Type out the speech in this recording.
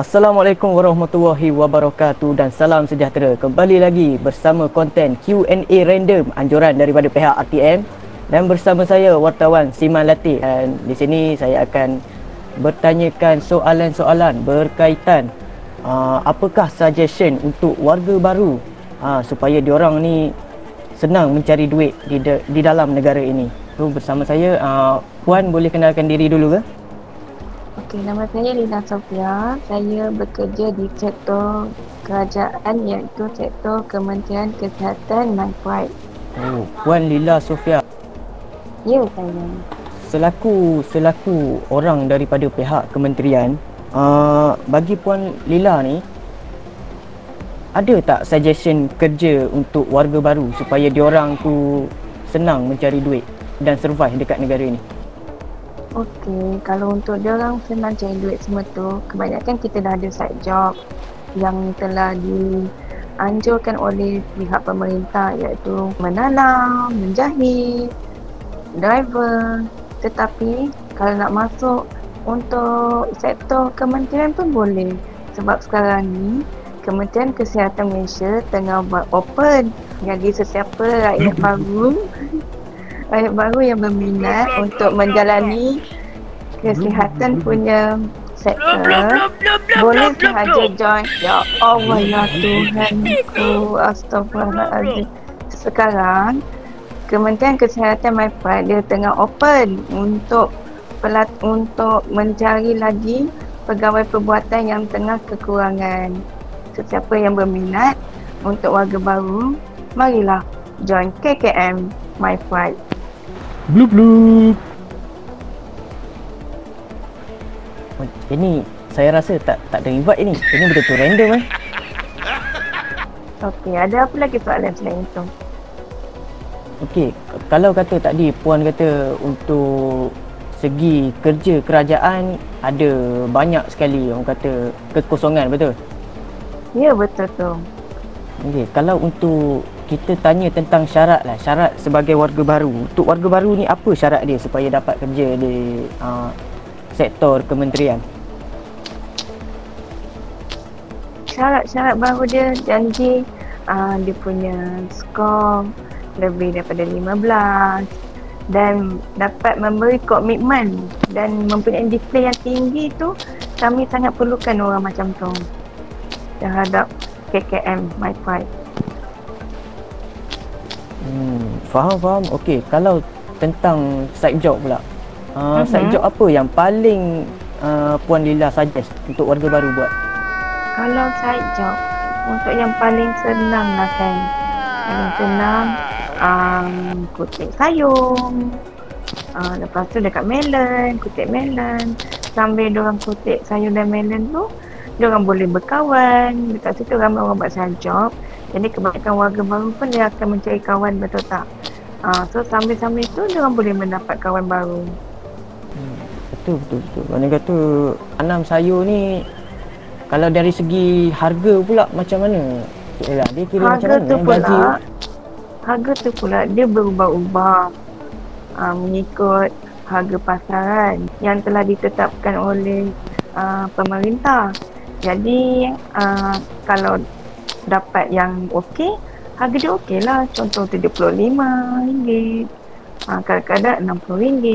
Assalamualaikum warahmatullahi wabarakatuh dan salam sejahtera. Kembali lagi bersama konten Q&A random anjuran daripada pihak RTM dan bersama saya wartawan Siman Latif dan di sini saya akan bertanyakan soalan-soalan berkaitan uh, apakah suggestion untuk warga baru uh, supaya diorang ni senang mencari duit di di dalam negara ini. So bersama saya uh, Puan boleh kenalkan diri dulu ke? Okey, nama saya Lina Sofia. Saya bekerja di sektor kerajaan iaitu sektor Kementerian Kesihatan Nightwide. Oh, Puan Lila Sofia. Ya, saya. Selaku selaku orang daripada pihak kementerian, uh, bagi Puan Lila ni ada tak suggestion kerja untuk warga baru supaya diorang tu senang mencari duit dan survive dekat negara ni? Okey, kalau untuk dia orang senang cari duit semua tu, kebanyakan kita dah ada side job yang telah dianjurkan oleh pihak pemerintah iaitu menanam, menjahit, driver. Tetapi kalau nak masuk untuk sektor kementerian pun boleh. Sebab sekarang ni Kementerian Kesihatan Malaysia tengah buat open. Jadi sesiapa rakyat baru rakyat baru yang berminat untuk menjalani kesihatan punya sektor. boleh sahaja join. Ya Allah ya Tuhanku astagfirullahalazim sekarang Kementerian Kesihatan MyPride dia tengah open untuk pelat untuk mencari lagi pegawai perbuatan yang tengah kekurangan. Sesiapa yang berminat untuk warga baru marilah join KKM MyPride Blup blup. Ini saya rasa tak tak ada invite ini. Ini betul-betul random eh. Okey, ada apa lagi soalan selain itu? Okey, kalau kata tadi puan kata untuk segi kerja kerajaan ada banyak sekali orang kata kekosongan betul? Ya betul tu. Okey, kalau untuk kita tanya tentang syarat lah. Syarat sebagai warga baru. Untuk warga baru ni apa syarat dia supaya dapat kerja di uh, sektor kementerian? Syarat-syarat baru dia janji uh, dia punya skor lebih daripada 15 dan dapat memberi komitmen dan mempunyai display yang tinggi tu kami sangat perlukan orang macam tu terhadap KKM My Fight. Hmm, faham faham. Okey, kalau tentang side job pula. Uh, uh-huh. side job apa yang paling uh, Puan Lila suggest untuk warga baru buat? Kalau side job untuk yang paling senang lah kan. Paling senang um, kutip sayur. Uh, lepas tu dekat melon, kutip melon. Sambil diorang kutip sayur dan melon tu, diorang boleh berkawan. Dekat situ ramai orang buat side job. Jadi kebanyakan warga baru pun dia akan mencari kawan betul tak? Uh, so sambil-sambil tu dia orang boleh mendapat kawan baru. Hmm, betul betul betul. Mana kata tanam sayur ni kalau dari segi harga pula macam mana? Yalah, dia kira harga macam mana? Tu pula, gaji? Harga tu pula dia berubah-ubah uh, mengikut harga pasaran yang telah ditetapkan oleh uh, pemerintah. Jadi uh, kalau dapat yang okey, harga dia okey lah. Contoh RM75, ha, kadang-kadang RM60.